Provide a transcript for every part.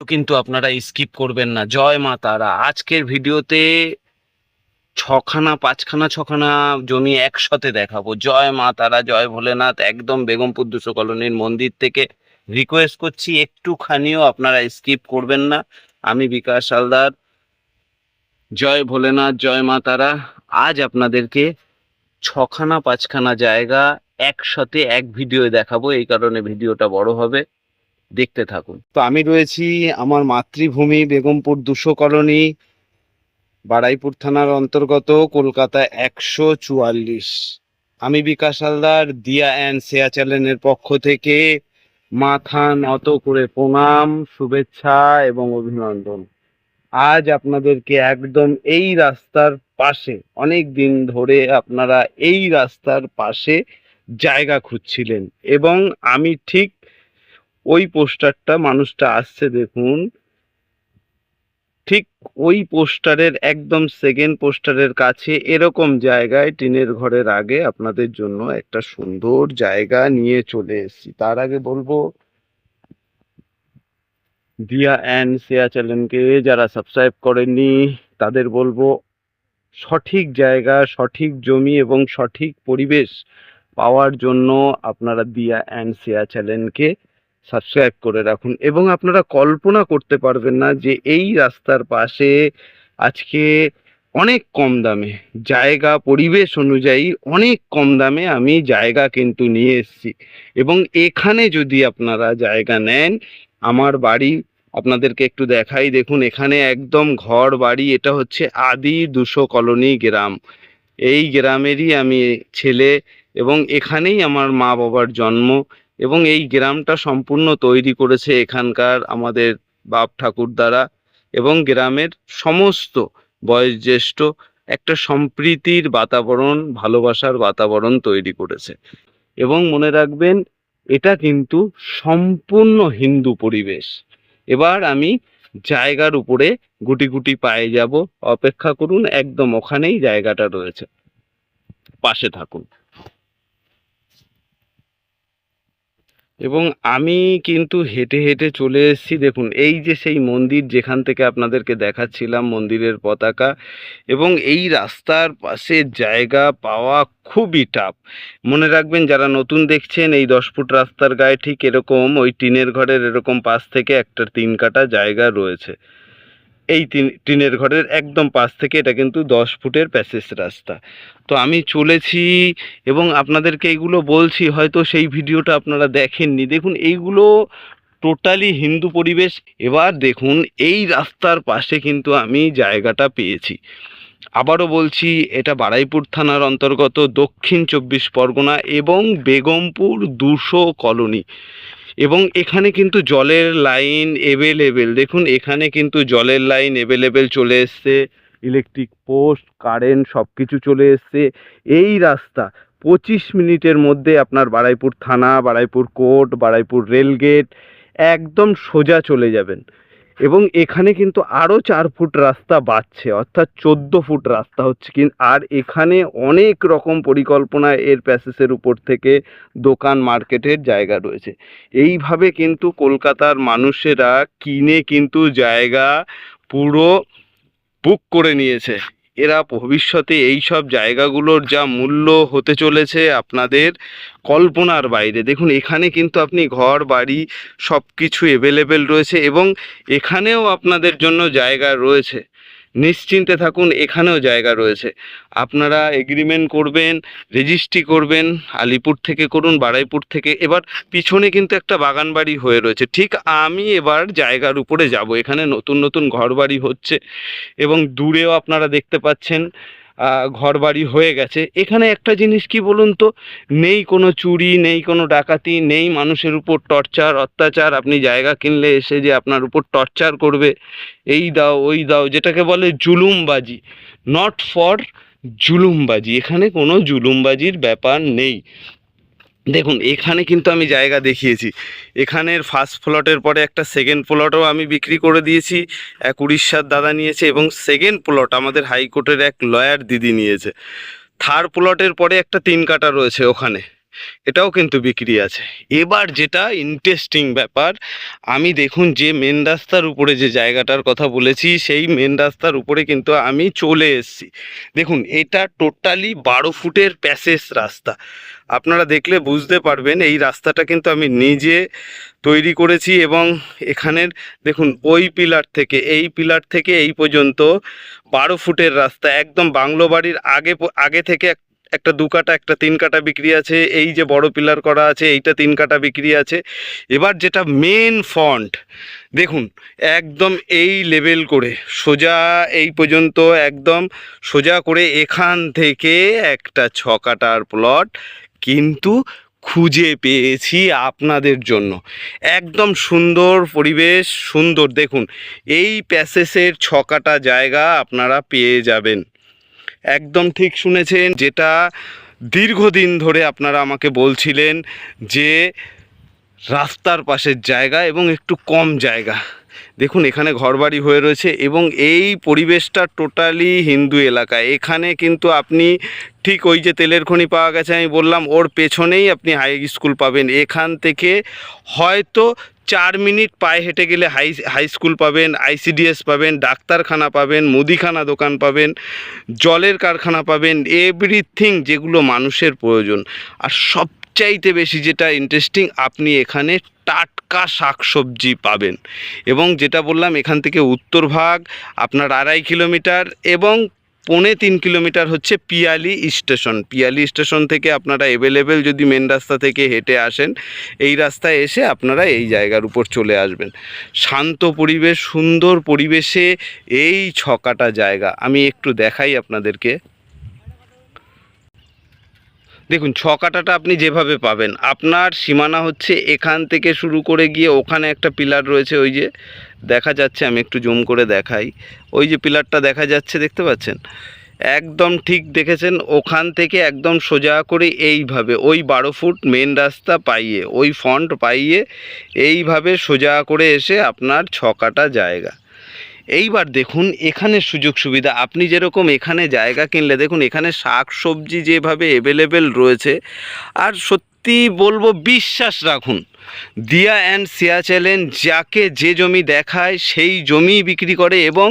কিন্তু আপনারা স্কিপ করবেন না। জয় মা তারা। আজকের ভিডিওতে ছখানা, পাঁচখানা, ছখানা জমি একসাথে দেখাবো। জয় মা তারা, জয় ভোলেনাথ, একদম বেগমপুর দুশো কলোনির মন্দির থেকে রিকোয়েস্ট করছি, একটুখানিও আপনারা স্কিপ করবেন না। আমি বিকাশ হালদার। জয় ভোলেনাথ, জয় মা তারা। আজ আপনাদেরকে ছখানা, পাঁচখানা জায়গা একসাথে এক ভিডিও দেখাবো। এই কারণে ভিডিওটা বড় হবে। দেখতে থাকুন। তো আমি রয়েছি আমার মাতৃভূমি বেগমপুর দুশো কলোনি বাড়াইপুর থানার অন্তর্গত কলকাতা একশো চুয়াল্লিশ। আমি বিকাশ হালদার, দিয়া অ্যান্ড শেয়া চ্যানেলের পক্ষ থেকে মাথা নত করে প্রণাম, শুভেচ্ছা এবং অভিনন্দন। আজ আপনাদেরকে একদম এই রাস্তার পাশে, অনেক দিন ধরে আপনারা এই রাস্তার পাশে জায়গা খুঁজছিলেন এবং আমি ঠিক ওই পোস্টারটা মানুষটা আসছে দেখুন। ঠিক ওই পোস্টারের একদম সেকেন্ড পোস্টারের কাছে এরকম জায়গায় টিনের ঘরের আগে আপনাদের জন্য একটা সুন্দর জায়গা নিয়ে চলে এসেছি। তার আগে বলব দিয়া অ্যান্ড শেয়া চ্যানেলকে যারা সাবস্ক্রাইব করেননি, তাদের বলব, সঠিক জায়গা, সঠিক জমি এবং সঠিক পরিবেশ পাওয়ার জন্য আপনারা দিয়া অ্যান্ড শেয়া চ্যানেলকে সাবস্ক্রাইব করে রাখুন এবং আপনারা কল্পনা করতে পারবেন না যে এই রাস্তার পাশে আজকে অনেক কম দামে, জায়গা পরিবেশ অনুযায়ী অনেক কম দামে আমি জায়গা কিন্তু নিয়ে এসেছি এবং এখানে যদি আপনারা জায়গা নেন, আমার বাড়ি আপনাদেরকে একটু দেখাই, দেখুন এখানে একদম ঘর বাড়ি, এটা হচ্ছে আদি দুশো কলোনি গ্রাম। এই গ্রামেরই আমি ছেলে এবং এখানেই আমার মা বাবার জন্ম। এবং এই গ্রামটা সম্পূর্ণ তৈরি করেছে এখানকার আমাদের বাপ ঠাকুর দ্বারা এবং গ্রামের সমস্ত বয়োজ্যেষ্ঠ একটা সম্প্রীতির বাতাবরণ, ভালোবাসার বাতাবরণ তৈরি করেছে। এবং মনে রাখবেন, এটা কিন্তু সম্পূর্ণ হিন্দু পরিবেশ। এবার আমি জায়গার উপরে গুটি গুটি পায়ে যাব, অপেক্ষা করুন, একদম ওখানেই জায়গাটা রয়েছে। পাশে থাকুন। এবং আমি কিন্তু হেঁটে হেঁটে চলে এসেছি, দেখুন, এই যে সেই মন্দির যেখান থেকে আপনাদেরকে দেখাচ্ছিলাম, মন্দিরের পতাকা এবং এই রাস্তার পাশে জায়গা পাওয়া খুবই টাফ মনে রাখবেন, যারা নতুন দেখছেন, এই দশ ফুট রাস্তার গায়ে ঠিক এরকম, ওই টিনের ঘরের এরকম পাশ থেকে একটা তিন কাটা জায়গা রয়েছে। এই টিনের ঘরের একদম পাশ থেকে এটা কিন্তু দশ ফুটের প্যাসেজ রাস্তা। তো আমি চলেছি এবং আপনাদেরকে এইগুলো বলছি, হয়তো সেই ভিডিওটা আপনারা দেখেননি। দেখুন, এইগুলো টোটালি হিন্দু পরিবেশ। এবার দেখুন, এই রাস্তার পাশে কিন্তু আমি জায়গাটা পেয়েছি। আবারও বলছি, এটা বারাইপুর থানার অন্তর্গত দক্ষিণ চব্বিশ পরগনা এবং বেগমপুর দুশো কলোনি। এবং এখানে কিন্তু জলের লাইন এভেলেবেল দেখুন, এখানে কিন্তু জলের লাইন এভেলেবেল চলে এসছে ইলেকট্রিক পোস্ট কারেন্ট সব কিছু চলে এসছে। এই রাস্তা পঁচিশ মিনিটের মধ্যে আপনার বারাইপুর থানা, বারাইপুর কোর্ট, বারাইপুর রেলগেট একদম সোজা চলে যাবেন। এবং এখানে কিন্তু আরও চার ফুট রাস্তা বাড়ছে, অর্থাৎ চোদ্দ ফুট রাস্তা হচ্ছে কিন্তু আর এখানে অনেক রকম পরিকল্পনা এর প্যাসেসের উপর থেকে দোকান মার্কেটের জায়গা রয়েছে। এইভাবে কিন্তু কলকাতার মানুষেরা কিনে কিন্তু জায়গা পুরো বুক করে নিয়েছে। এরা ভবিষ্যতে এই সব জায়গাগুলোর যা মূল্য হতে চলেছে আপনাদের কল্পনার বাইরে। দেখুন, এখানে কিন্তু আপনি ঘর, বাড়ি সব কিছু অ্যাভেলেবেল রয়েছে এবং এখানেও আপনাদের জন্য জায়গা রয়েছে। নিশ্চিন্তে থাকুন, এখানেও জায়গা রয়েছে। আপনারা এগ্রিমেন্ট করবেন রেজিস্ট্রি করবেন, আলিপুর থেকে করুন, বারাইপুর থেকে। এবার পিছনে কিন্তু একটা বাগান বাড়ি হয়ে রয়েছে। ঠিক আমি এবার জায়গার উপরে যাব। এখানে নতুন নতুন ঘর বাড়ি হচ্ছে এবং দূরেও আপনারা দেখতে পাচ্ছেন ঘর বাড়ি হয়ে গেছে। এখানে একটা জিনিস কি বলুন তো? নেই কোনো চুরি, নেই কোনো ডাকাতি, নেই মানুষের উপর টর্চার, অত্যাচার। আপনি জায়গা কিনলে এসে যে আপনার উপর টর্চার করবে, এই দাও, ওই দাও, যেটাকে বলে জুলুমবাজি। Not for জুলুমবাজি। এখানে কোনো জুলুমবাজির ব্যাপার নেই। দেখুন, এখানে কিন্তু আমি জায়গা দেখিয়েছি। এখানের ফার্স্ট প্লটের পরে একটা সেকেন্ড প্লটও আমি বিক্রি করে দিয়েছি, এক উড়িষ্যার দাদা নিয়েছে এবং সেকেন্ড প্লট আমাদের হাইকোর্টের এক লয়ার দিদি নিয়েছে। থার্ড প্লটের পরে একটা তিন কাটা রয়েছে ওখানে। এটাও কিন্তু বিক্রি আছে। এবার যেটা ইন্টারেস্টিং ব্যাপার, আমি দেখুন যে মেন রাস্তার উপরে যে জায়গাটার কথা বলেছি, সেই মেন রাস্তার উপরে কিন্তু আমি চলে এসেছি। দেখুন, এটা টোটালি বারো ফুটের প্যাসেজ রাস্তা। আপনারা দেখলে বুঝতে পারবেন, এই রাস্তাটা কিন্তু আমি নিজে তৈরি করেছি এবং এখানের, দেখুন, ওই পিলার থেকে, এই পিলার থেকে এই পর্যন্ত বারো ফুটের রাস্তা। একদম বাংলো বাড়ির আগে আগে থেকে এক- একটা দু কাটা, একটা তিন কাটা বিক্রি আছে, এই যে বড় পিলার করা আছে, এইটা তিন কাটা বিক্রি আছে। এবার যেটা মেন ফন্ট দেখুন, একদম এই লেভেল করে, সোজা এই পর্যন্ত, একদম সোজা করে এখান থেকে একটা ছ কাটার প্লট কিন্তু খুঁজে পেয়েছি আপনাদের জন্য। একদম সুন্দর পরিবেশ, সুন্দর, দেখুন, এই প্যাসেসের ছকাটা জায়গা আপনারা পেয়ে যাবেন। একদম ঠিক শুনেছেন, যেটা দীর্ঘদিন ধরে আপনারা আমাকে বলছিলেন যে রাস্তার পাশের জায়গা এবং একটু কম জায়গা। দেখুন, এখানে ঘরবাড়ি হয়ে রয়েছে এবং এই পরিবেশটা টোটালি হিন্দু এলাকা। এখানে কিন্তু আপনি ঠিক ওই যে তেলের খনি পাওয়া গেছে, আমি বললাম, ওর পেছনেই আপনি হাই স্কুল পাবেন। এখান থেকে হয়তো চার মিনিট পায়ে হেঁটে গেলে হাই হাই স্কুল পাবেন, আইসিডিএস পাবেন, ডাক্তারখানা পাবেন, মুদিখানা দোকান পাবেন, জলের কারখানা পাবেন, এভরিথিং যেগুলো মানুষের প্রয়োজন। আর সবচাইতে বেশি যেটা ইন্টারেস্টিং আপনি এখানে টাটকা শাকসবজি পাবেন। এবং যেটা বললাম, এখান থেকে উত্তর ভাগ, আপনার আড়াই কিলোমিটার এবং পৌনে তিন কিলোমিটার হচ্ছে পিয়ালি স্টেশন। পিয়ালি স্টেশন থেকে আপনারা অ্যাভেলেবেল যদি মেন রাস্তা থেকে হেঁটে আসেন, এই রাস্তায় এসে আপনারা এই জায়গার উপর চলে আসবেন। শান্ত পরিবেশ, সুন্দর পরিবেশে এই ছকাটা জায়গা। আমি একটু দেখাই আপনাদেরকে। দেখুন ছকাটাটা আপনি যেভাবে পাবেন। আপনার সীমানা হচ্ছে এখান থেকে শুরু করে গিয়ে ওখানে একটা পিলার রয়েছে, ওই যে দেখা যাচ্ছে, আমি একটু জুম করে দেখাই। ওই যে পিলারটা দেখা যাচ্ছে, দেখতে পাচ্ছেন? একদম ঠিক দেখেছেন, ওখান থেকে একদম সোজা করে এইভাবে, ওই বারো ফুট মেন রাস্তা পাইয়ে, ওই ফন্ট পাইয়ে এইভাবে সোজা করে এসে আপনার ছকাটা জায়গা। এইবার দেখুন এখানে সুযোগ সুবিধা। আপনি যেরকম এখানে জায়গা কিনলে, দেখুন এখানে শাক সবজি যেভাবে অ্যাভেলেবেল রয়েছে। আর সত্যি বলব, বিশ্বাস রাখুন, দিয়া অ্যান্ড সিয়া চ্যালেঞ্জ যাকে যে জমি দেখায়, সেই জমি বিক্রি করে এবং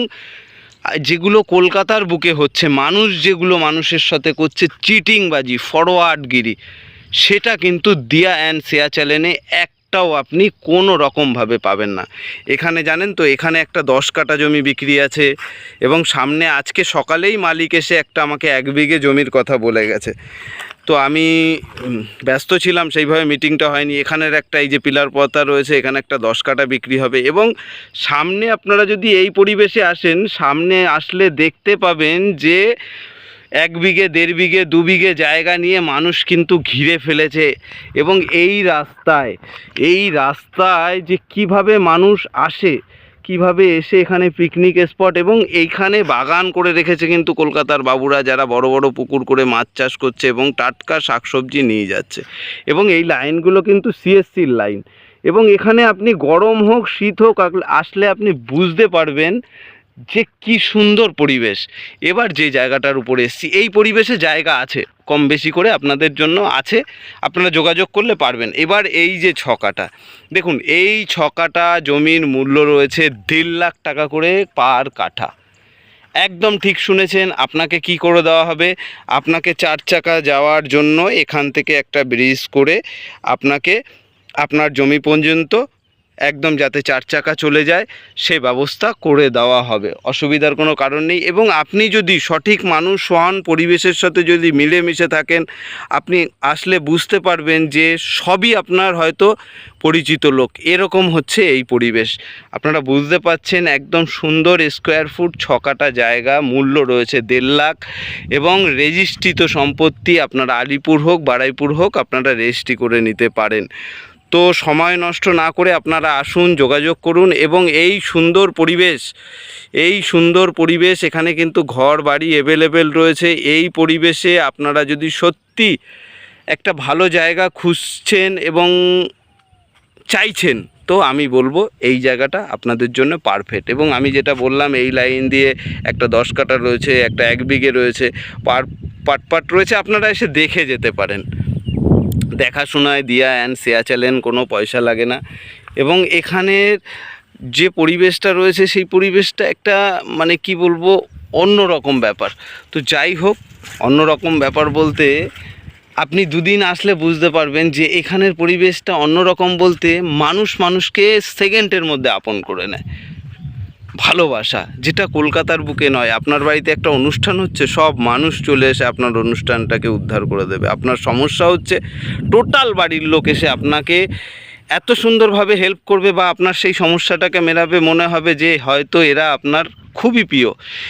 যেগুলো কলকাতার বুকে হচ্ছে, মানুষ যেগুলো মানুষের সাথে করছে, চিটিংবাজি ফরওয়ার্ডগিরি সেটা কিন্তু দিয়া অ্যান্ড শেয়া চ্যানেলে একটাও আপনি কোনো রকমভাবে পাবেন না। এখানে জানেন তো, এখানে একটা দশ কাটা জমি বিক্রি আছে এবং সামনে আজকে সকালেই মালিক এসে একটা আমাকে এক বিঘে জমির কথা বলে গেছে। তো আমি ব্যস্ত ছিলাম, সেইভাবে মিটিংটা হয়নি। এখানের একটা এই যে পিলার পথা রয়েছে, এখানে একটা দশ কাটা বিক্রি হবে এবং সামনে আপনারা যদি এই পরিবেশে আসেন, সামনে আসলে দেখতে পাবেন যে এক বিঘে, দেড় বিঘে, দু বিঘে জায়গা নিয়ে মানুষ কিন্তু ঘিরে ফেলেছে। এবং এই রাস্তায় এই রাস্তায় যে কীভাবে মানুষ আসে, কীভাবে এসে এখানে পিকনিক স্পট এবং এইখানে বাগান করে রেখেছে কিন্তু কলকাতার বাবুরা যারা বড় বড় পুকুর করে মাছ চাষ করছে এবং টাটকা শাকসবজি নিয়ে যাচ্ছে। এবং এই লাইনগুলো কিন্তু সিএসসির লাইন। এবং এখানে আপনি গরম হোক, শীত হোক আসলে আপনি বুঝতে পারবেন যে কি সুন্দর পরিবেশ। এবার যে জায়গাটার উপরে এসছি, এই পরিবেশে জায়গা আছে, কম বেশি করে আপনাদের জন্য আছে, আপনারা যোগাযোগ করলে পারবেন। এবার এই যে ছকাটা, দেখুন, এই ছকাটা জমির মূল্য রয়েছে দেড় লাখ টাকা করে পার কাঠা। একদম ঠিক শুনেছেন, আপনাকে কি করে দেওয়া হবে? আপনাকে চার চাকা যাওয়ার জন্য এখান থেকে একটা ব্রিজ করে আপনাকে, আপনার জমি পর্যন্ত একদম যাতে চার চাকা চলে যায়, সে ব্যবস্থা করে দেওয়া হবে। অসুবিধার কোনো কারণ নেই এবং আপনি যদি সঠিক মানুষ হন পরিবেশের সাথে যদি মিলেমিশে থাকেন, আপনি আসলে বুঝতে পারবেন যে সবই আপনার হয়তো পরিচিত লোক। এরকম হচ্ছে এই পরিবেশ। আপনারা বুঝতে পাচ্ছেন একদম সুন্দর স্কোয়ার ফুট ছকাটা জায়গা, মূল্য রয়েছে দেড় লাখ এবং রেজিস্ট্রিত সম্পত্তি আপনারা আলিপুর হোক, বারাইপুর হোক, আপনারা রেজিস্ট্রি করে নিতে পারেন। তো সময় নষ্ট না করে আপনারা আসুন, যোগাযোগ করুন এবং এই সুন্দর পরিবেশ, এই সুন্দর পরিবেশ এখানে কিন্তু ঘর বাড়ি অ্যাভেলেবেল রয়েছে। এই পরিবেশে আপনারা যদি সত্যি একটা ভালো জায়গা খুঁজছেন এবং চাইছেন, তো আমি বলব এই জায়গাটা আপনাদের জন্য পারফেক্ট এবং আমি যেটা বললাম, এই লাইন দিয়ে একটা দশ কাটা রয়েছে, একটা এক বিঘে রয়েছে, পার, পাট পাট রয়েছে, আপনারা এসে দেখে যেতে পারেন। দেখাশোনায় দিয়া অ্যান্ড চ্যানেল কোনো পয়সা লাগে না। এবং এখানের যে পরিবেশটা রয়েছে, সেই পরিবেশটা একটা মানে কি বলব অন্য রকম ব্যাপার। তো যাই হোক অন্য রকম ব্যাপার বলতে আপনি দুদিন আসলে বুঝতে পারবেন যে এখানের পরিবেশটা অন্যরকম বলতে মানুষ মানুষকে সেকেন্ডের মধ্যে আপন করে নেয়। ভালোবাসা, যেটা কলকাতার বুকে নয়। আপনার বাড়িতে একটা অনুষ্ঠান হচ্ছে, সব মানুষ চলে এসে আপনার অনুষ্ঠানটাকে উদ্ধার করে দেবে। আপনার সমস্যা হচ্ছে, টোটাল বাড়ির লোক এসে আপনাকে এত সুন্দরভাবে হেল্প করবে বা আপনার সেই সমস্যাটাকে মেরাবে মনে হবে যে হয়তো এরা আপনার খুবই প্রিয়।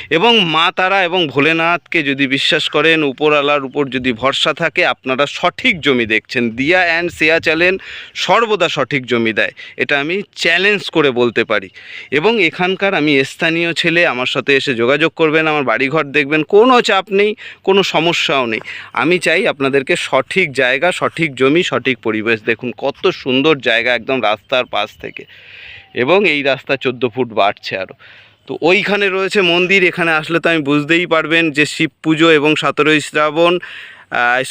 এবং মা তারা এবং ভোলেনাথকে যদি বিশ্বাস করেন, উপরওয়ালার উপর যদি ভরসা থাকে, আপনারা সঠিক জমি দেখছেন। দিয়া অ্যান্ড সেয়া চ্যালেন সর্বদা সঠিক জমি দেয়। এটা আমি চ্যালেঞ্জ করে বলতে পারি। এবং এখানকার আমি স্থানীয় ছেলে, আমার সাথে এসে যোগাযোগ করবেন, আমার বাড়িঘর দেখবেন, কোনো চাপ নেই, কোনো সমস্যাও নেই। আমি চাই আপনাদেরকে সঠিক জায়গা, সঠিক জমি, সঠিক পরিবেশ দেখুন, কত সুন্দর জায়গা একদম রাস্তার পাশ থেকে। এবং এই রাস্তা চোদ্দ ফুট বাড়ছে আরও তো ওইখানে রয়েছে মন্দির, এখানে আসলে তো আমি বুঝতেই পারবেন যে শিব পুজো এবং সতেরোই শ্রাবণ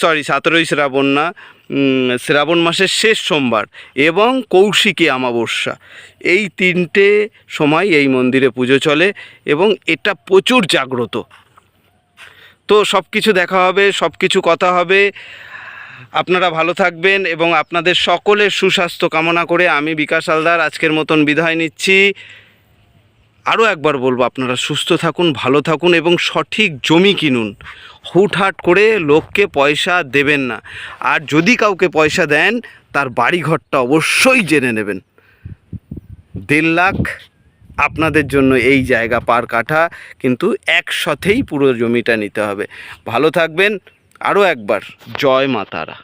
সরি সতেরোই শ্রাবণ না শ্রাবণ মাসের শেষ সোমবার এবং কৌশিকী অমাবস্যা। এই তিনটে সময় এই মন্দিরে পুজো চলে এবং এটা প্রচুর জাগ্রত। তো সব কিছু দেখা হবে সব কিছু কথা হবে। আপনারা ভালো থাকবেন এবং আপনাদের সকলের সুস্বাস্থ্য কামনা করে আমি বিকাশ হালদার, আজকের মতন বিদায় নিচ্ছি। আরও একবার বলব, আপনারা সুস্থ থাকুন, ভালো থাকুন এবং সঠিক জমি কিনুন। হুটহাট করে লোককে পয়সা দেবেন না। আর যদি কাউকে পয়সা দেন, তার বাড়িঘরটা অবশ্যই জেনে নেবেন। দেড় লাখ আপনাদের জন্য এই জায়গা পার কাঠা, কিন্তু একসাথেই পুরো জমিটা নিতে হবে। ভালো থাকবেন। আরও একবার, জয় মা তারা।